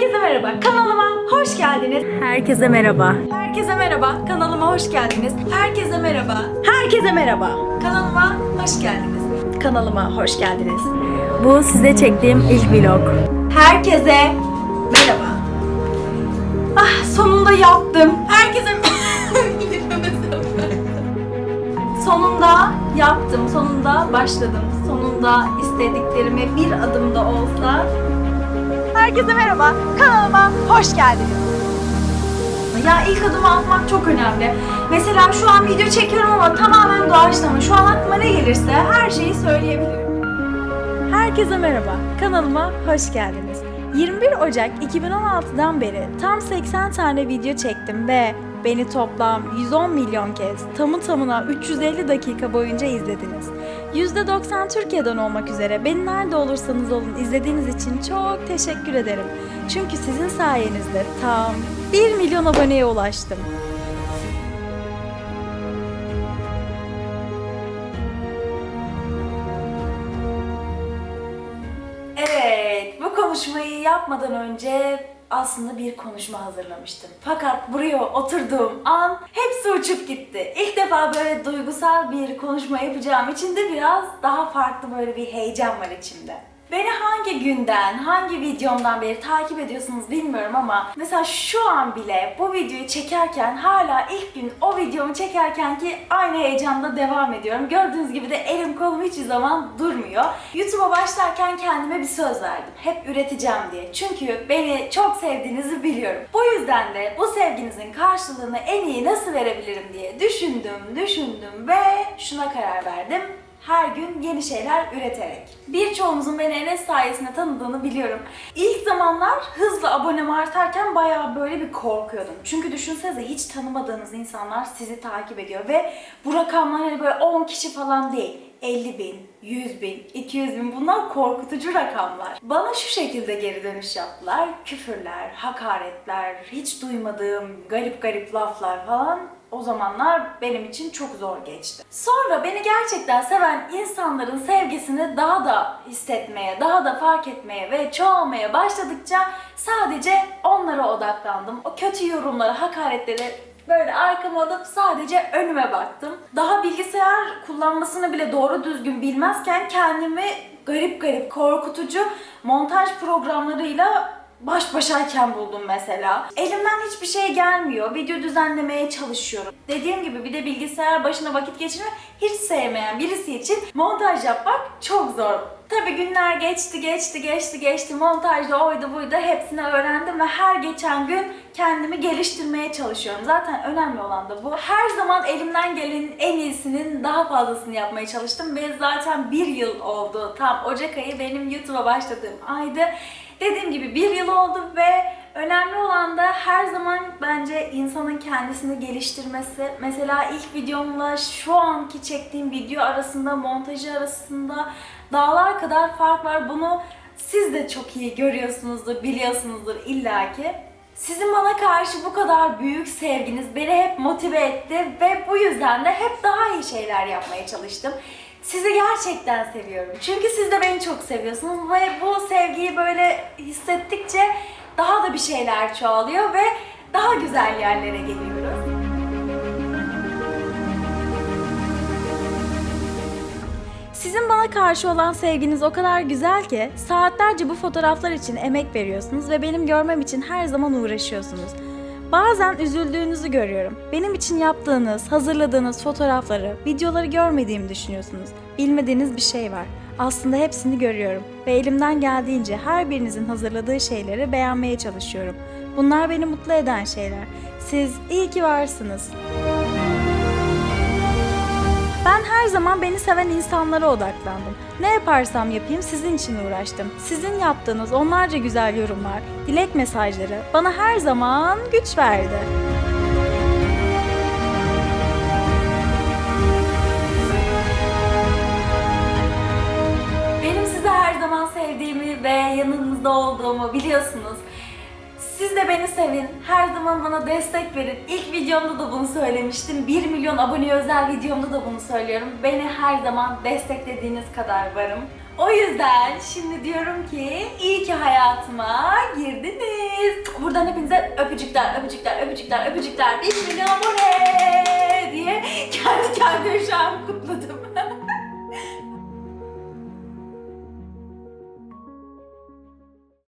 Herkese merhaba, kanalıma hoş geldiniz. Herkese merhaba. Herkese merhaba, kanalıma hoş geldiniz. Herkese merhaba, Herkese merhaba. kanalıma hoş geldiniz. Kanalıma hoş geldiniz. Bu size çektiğim ilk vlog. Herkese merhaba. Ah sonunda yaptım. Herkese Sonunda yaptım, sonunda başladım. Sonunda istediklerime bir adım da olsa Herkese merhaba, kanalıma hoş geldiniz. Ya ilk adımı atmak çok önemli. Mesela şu an video çekiyorum ama tamamen doğaçlama. Şu an aklıma ne gelirse her şeyi söyleyebilirim. Herkese merhaba. Kanalıma hoş geldiniz. 21 Ocak 2016'dan beri tam 80 tane video çektim ve beni toplam 110 milyon kez tamı tamına 350 dakika boyunca izlediniz. %90 Türkiye'den olmak üzere beni nerede olursanız olun izlediğiniz için çok teşekkür ederim. Çünkü sizin sayenizde tam 1 milyon aboneye ulaştım. Evet, bu konuşmayı yapmadan önce aslında bir konuşma hazırlamıştım. Fakat buraya oturduğum an hepsi uçup gitti. İlk defa böyle duygusal bir konuşma yapacağım için de biraz daha farklı böyle bir heyecan var içimde. Beni hangi günden, hangi videomdan beri takip ediyorsunuz bilmiyorum ama mesela şu an bile bu videoyu çekerken hala ilk gün o videomu çekerken ki aynı heyecanda devam ediyorum. Gördüğünüz gibi de elim kolum hiçbir zaman durmuyor. YouTube'a başlarken kendime bir söz verdim. Hep üreteceğim diye. Çünkü beni çok sevdiğinizi biliyorum. Bu yüzden de bu sevginizin karşılığını en iyi nasıl verebilirim diye düşündüm, düşündüm ve şuna karar verdim her gün yeni şeyler üreterek. Birçoğunuzun beni Enes sayesinde tanıdığını biliyorum. İlk zamanlar hızla abonem artarken bayağı böyle bir korkuyordum. Çünkü düşünsenize hiç tanımadığınız insanlar sizi takip ediyor ve bu rakamlar hani böyle 10 kişi falan değil. 50 bin, 100 bin, 200 bin bunlar korkutucu rakamlar. Bana şu şekilde geri dönüş yaptılar. Küfürler, hakaretler, hiç duymadığım garip garip laflar falan o zamanlar benim için çok zor geçti. Sonra beni gerçekten seven insanların sevgisini daha da hissetmeye, daha da fark etmeye ve çoğalmaya başladıkça sadece onlara odaklandım. O kötü yorumları, hakaretleri böyle arkama alıp sadece önüme baktım. Daha bilgisayar kullanmasını bile doğru düzgün bilmezken kendimi garip garip korkutucu montaj programlarıyla baş başayken buldum mesela. Elimden hiçbir şey gelmiyor. Video düzenlemeye çalışıyorum. Dediğim gibi bir de bilgisayar başına vakit geçirmek hiç sevmeyen birisi için montaj yapmak çok zor. Tabii günler geçti, geçti, geçti, geçti. Montajda oydu buydu hepsini öğrendim ve her geçen gün kendimi geliştirmeye çalışıyorum. Zaten önemli olan da bu. Her zaman elimden gelenin en iyisinin daha fazlasını yapmaya çalıştım ve zaten bir yıl oldu. Tam Ocak ayı benim YouTube'a başladığım aydı. Dediğim gibi bir yıl oldu ve önemli olan da her zaman bence insanın kendisini geliştirmesi. Mesela ilk videomla şu anki çektiğim video arasında, montajı arasında dağlar kadar fark var. Bunu siz de çok iyi görüyorsunuzdur, biliyorsunuzdur illaki. Sizin bana karşı bu kadar büyük sevginiz beni hep motive etti ve bu yüzden de hep daha iyi şeyler yapmaya çalıştım. Sizi gerçekten seviyorum. Çünkü siz de beni çok seviyorsunuz ve bu sevgiyi böyle hissettikçe daha da bir şeyler çoğalıyor ve daha güzel yerlere geliyoruz. Sizin bana karşı olan sevginiz o kadar güzel ki saatlerce bu fotoğraflar için emek veriyorsunuz ve benim görmem için her zaman uğraşıyorsunuz. Bazen üzüldüğünüzü görüyorum. Benim için yaptığınız, hazırladığınız fotoğrafları, videoları görmediğimi düşünüyorsunuz. Bilmediğiniz bir şey var. Aslında hepsini görüyorum ve elimden geldiğince her birinizin hazırladığı şeyleri beğenmeye çalışıyorum. Bunlar beni mutlu eden şeyler. Siz iyi ki varsınız. Ben her zaman beni seven insanlara odaklandım. Ne yaparsam yapayım sizin için uğraştım. Sizin yaptığınız onlarca güzel yorumlar, dilek mesajları bana her zaman güç verdi. Benim sizi her zaman sevdiğimi ve yanınızda olduğumu biliyorsunuz. Siz de beni sevin, her zaman bana destek verin. İlk videomda da bunu söylemiştim. 1 milyon abone özel videomda da bunu söylüyorum. Beni her zaman desteklediğiniz kadar varım. O yüzden şimdi diyorum ki iyi ki hayatıma girdiniz. Buradan hepinize öpücükler, öpücükler, öpücükler, öpücükler. 1 milyon abone diye kendi kendime şu an kutladım.